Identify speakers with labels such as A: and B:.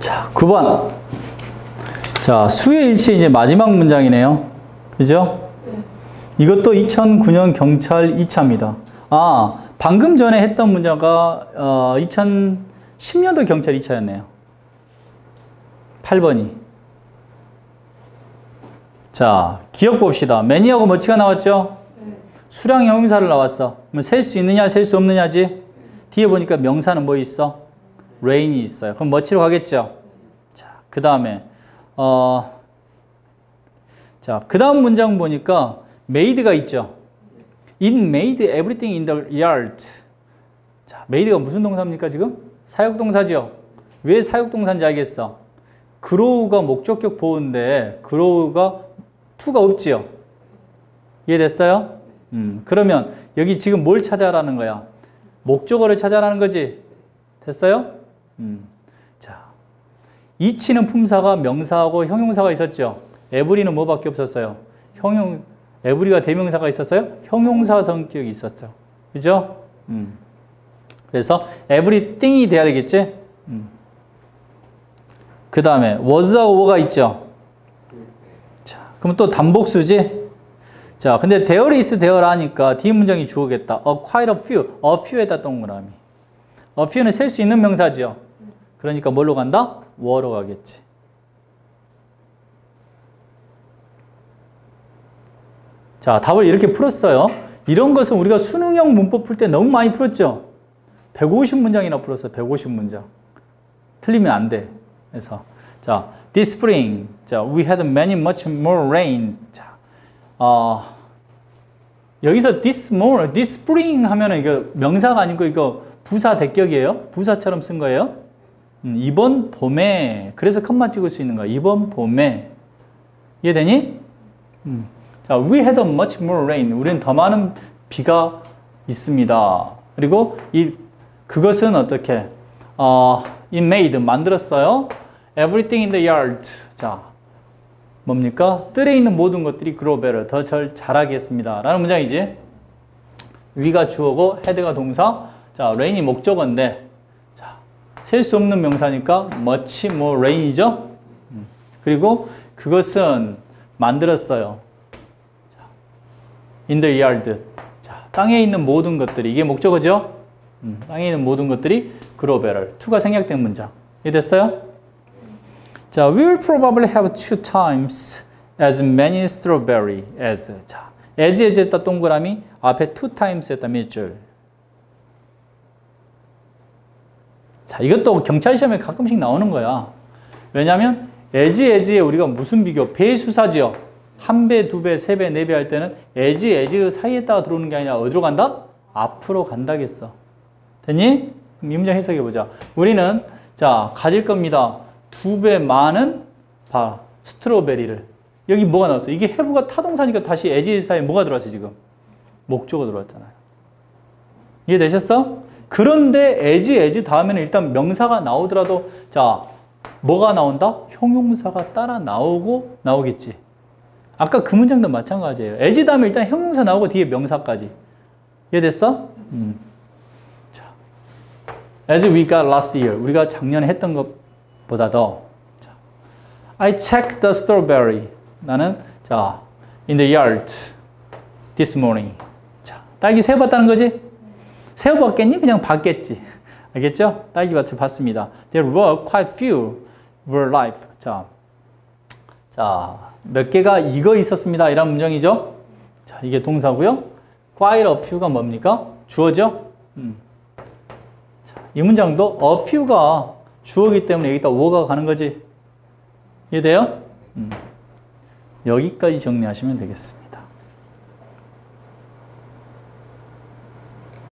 A: 자, 9번. 자, 수의 일치 이제 마지막 문장이네요. 그죠? 이것도 2009년 경찰 2차입니다. 아, 방금 전에 했던 문제가 어, 2010년도 경찰 2차였네요. 8번이. 자, 기억 봅시다. 매니하고 뭐치가 나왔죠? 수량 형용사를 나왔어. 그럼 셀 수 있느냐, 셀 수 없느냐지? 뒤에 보니까 명사는 뭐 있어? Rain이 있어요. 그럼 뭐치로 가겠죠? 자, 그 다음에, 어, 자, 그 다음 문장 보니까 made가 있죠? It made everything in the yard. 자, made가 무슨 동사입니까, 지금? 사역동사죠? 왜 사역동사인지 알겠어? grow가 목적격 보호인데, grow가 to가 없지요? 이해됐어요? 음, 그러면 여기 지금 뭘 찾아라는 거야? 목적어를 찾아라는 거지? 됐어요? 음, 자, 이치는 품사가 명사하고 형용사가 있었죠? 에브리는 뭐밖에 없었어요? 형용, 에브리가 대명사가 있었어요? 형용사 성격이 있었죠. 그죠? 음. 그래서 everything이 돼야 되겠지? 음. 그 다음에 was하고 were가 있죠? 자, 그럼 또 단복수지? 자, 근데 there is there 하니까 뒤 문장이 주어겠다. a quite a few, a few에다 동그라미. a few는 셀 수 있는 명사죠. 그러니까 뭘로 간다? were로 가겠지. 자, 답을 이렇게 풀었어요. 이런 것은 우리가 수능형 문법 풀 때 너무 많이 풀었죠? 150문장이나 풀었어요. 150문장. 틀리면 안 돼. 그래서 자, this spring. 자, we had many much more rain. 자, 어, 여기서 this more, this spring 하면은 이거 명사가 아니고 이거 부사 대격이에요. 부사처럼 쓴 거예요. 음, 이번 봄에 그래서 컴마 찍을 수 있는 거야. 이번 봄에 이해되니? 음. 자, we had a much more rain. 우리는 더 많은 비가 있습니다. 그리고 이 그것은 어떻게? 어, it made 만들었어요. Everything in the yard. 자, 뭡니까? 뜰에 있는 모든 것들이 grow better. 더 잘 자라게 했습니다. 라는 문장이지. 위가 주어고 head가 동사. 자, rain이 목적어인데 자, 셀 수 없는 명사니까 much more rain이죠. 음. 그리고 그것은 만들었어요. in the yard. 자, 땅에 있는 모든 것들이 이게 목적어죠? 음, 땅에 있는 모든 것들이 better. to가 생략된 문장. 이해 됐어요? 자, we will probably have two times as many strawberry as. 자, as as 했다 동그라미 앞에 two times 했다 밑줄. 자, 이것도 경찰 시험에 가끔씩 나오는 거야. 왜냐하면 as as에 우리가 무슨 비교? 배수사지요. 한 배, 두 배, 세 배, 네 배 할 때는 as as 사이에다가 들어오는 게 아니라 어디로 간다? 앞으로 간다겠어. 됐니? 이 문장 해석해 보자. 우리는 자 가질 겁니다. 두 배 많은 봐 스트로베리를 여기 뭐가 나왔어? 이게 해부가 타동사니까 다시 as 사이에 뭐가 들어왔어 지금? 목적어 들어왔잖아요. 이해되셨어? 그런데 as as 다음에는 일단 명사가 나오더라도 자 뭐가 나온다? 형용사가 따라 나오고 나오겠지. 아까 그 문장도 마찬가지예요. as 다음에 일단 형용사 나오고 뒤에 명사까지. 이해됐어? 음. 자, as we got last year. 우리가 작년에 했던 것보다 더. 자, I checked the strawberry. 나는 자, in the yard this morning. 자, 딸기 세어봤다는 거지? 세어봤겠니? 그냥 봤겠지. 알겠죠? 딸기밭을 봤습니다. There were quite few were ripe. 자, 자, 몇 개가 익어 있었습니다. 이런 문장이죠. 자, 이게 동사고요. quite a few가 뭡니까? 주어죠? 음. 자, 이 문장도 a few가 주어기 때문에 여기다 wo가 가는 거지. 이해돼요? 음. 여기까지 정리하시면 되겠습니다.